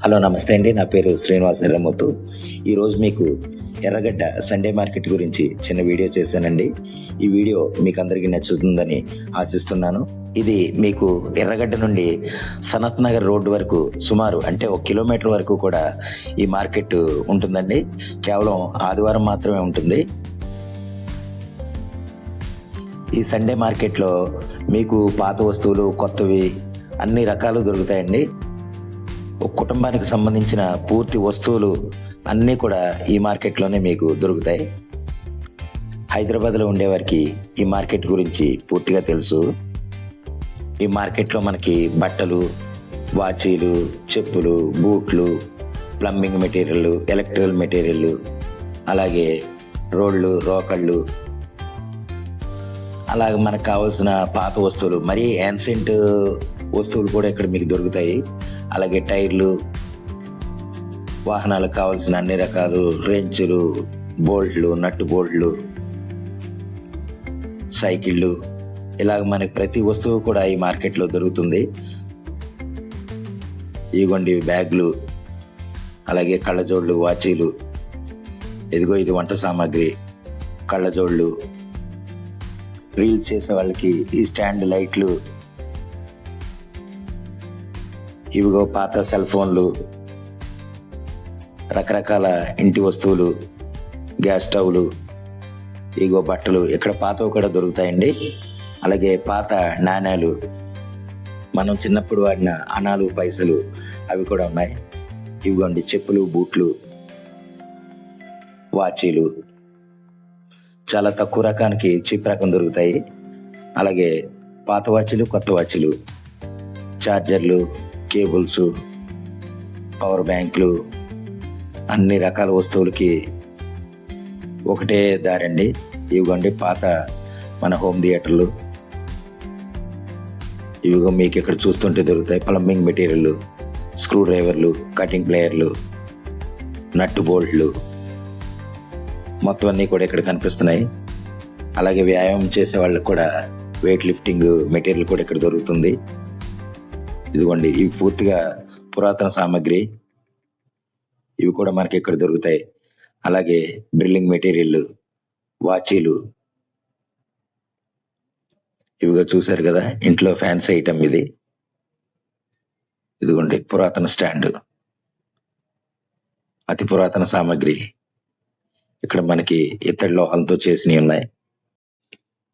Hello నమస్తే అండి. నా పేరు శ్రీనివాస్ ఎర్రమూతు. ఈరోజు మీకు ఎర్రగడ్డ సండే మార్కెట్ గురించి చిన్న వీడియో చేశానండి. ఈ వీడియో మీకు అందరికీ నచ్చుతుందని ఆశిస్తున్నాను. ఇది మీకు ఎర్రగడ్డ నుండి సనత్ నగర్ రోడ్డు వరకు సుమారు అంటే ఒక కిలోమీటర్ వరకు కూడా ఈ మార్కెట్ ఉంటుందండి. కేవలం ఆదివారం మాత్రమే ఉంటుంది. ఈ సండే మార్కెట్లో మీకు పాత వస్తువులు కొత్తవి అన్ని రకాలు దొరుకుతాయండి. కుటుంబానికి సంబంధించిన పూర్తి వస్తువులు అన్నీ కూడా ఈ మార్కెట్లోనే మీకు దొరుకుతాయి. హైదరాబాద్లో ఉండేవారికి ఈ మార్కెట్ గురించి పూర్తిగా తెలుసు. ఈ మార్కెట్లో మనకి బట్టలు వాచీలు చెప్పులు బూట్లు ప్లంబింగ్ మెటీరియల్ ఎలక్ట్రికల్ మెటీరియల్ అలాగే రోళ్ళు రోకళ్ళు అలాగే మనకు కావాల్సిన పాత వస్తువులు మరీ యాన్సెంట్ వస్తువులు కూడా ఇక్కడ మీకు దొరుకుతాయి. అలాగే టైర్లు వాహనాలకు కావాల్సిన అన్ని రకాలు రెంచులు బోల్ట్లు నట్టు బోల్ట్లు సైకిళ్ళు ఇలాగ మనకి ప్రతి వస్తువు కూడా ఈ మార్కెట్లో దొరుకుతుంది. ఇగోండి బ్యాగులు అలాగే కళ్ళజోళ్ళు వాచీలు ఇదిగో ఇది వంట సామాగ్రి కళ్ళజోళ్ళు రీల్స్ చేసే వాళ్ళకి ఈ స్టాండ్ లైట్లు ఇవిగో పాత సెల్ ఫోన్లు రకరకాల ఇంటి వస్తువులు గ్యాస్ స్టవ్లు ఇగో బట్టలు ఇక్కడ పాతవి కూడా దొరుకుతాయండి. అలాగే పాత నాణ్యాలు మనం చిన్నప్పుడు వాడిన అనాలు పైసలు అవి కూడా ఉన్నాయి. ఇవిగోండి చెప్పులు బూట్లు వాచీలు. చాలా తక్కువ రకానికి చీప్ రకం దొరుకుతాయి. అలాగే పాత వాచ్లు కొత్త వాచ్లు ఛార్జర్లు కేబుల్స్ పవర్ బ్యాంకులు అన్ని రకాల వస్తువులకి ఒకటే దారండి. ఇవిగోండి పాత మన హోమ్ థియేటర్లు. ఇవిగో మీకు ఇక్కడ చూస్తుంటే దొరుకుతాయి. ప్లంబింగ్ మెటీరియల్ స్క్రూ డ్రైవర్లు కటింగ్ ప్లేయర్లు నట్టు బోల్ట్లు. మొత్తం అన్నీ కూడా ఇక్కడ కనిపిస్తున్నాయి. అలాగే వ్యాయామం చేసే వాళ్ళకి కూడా వెయిట్ లిఫ్టింగ్ మెటీరియల్ కూడా ఇక్కడ దొరుకుతుంది. ఇదిగోండి ఇవి పూర్తిగా పురాతన సామాగ్రి. ఇవి కూడా మనకి ఇక్కడ దొరుకుతాయి. అలాగే డ్రిల్లింగ్ మెటీరియల్ వాచీలు. ఇవిగా చూశారు కదా ఇంట్లో ఫ్యాన్సీ ఐటమ్ ఇది. ఇదిగోండి పురాతన స్టాండ్. అతి పురాతన సామాగ్రి. ఇక్కడ మనకి ఇత్తడి లోహాలతో చేసినవి ఉన్నాయి.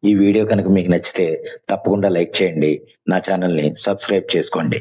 ఈ వీడియో కనుక మీకు నచ్చితే తప్పకుండా లైక్ చేయండి. నా ఛానల్ని సబ్స్క్రైబ్ చేసుకోండి.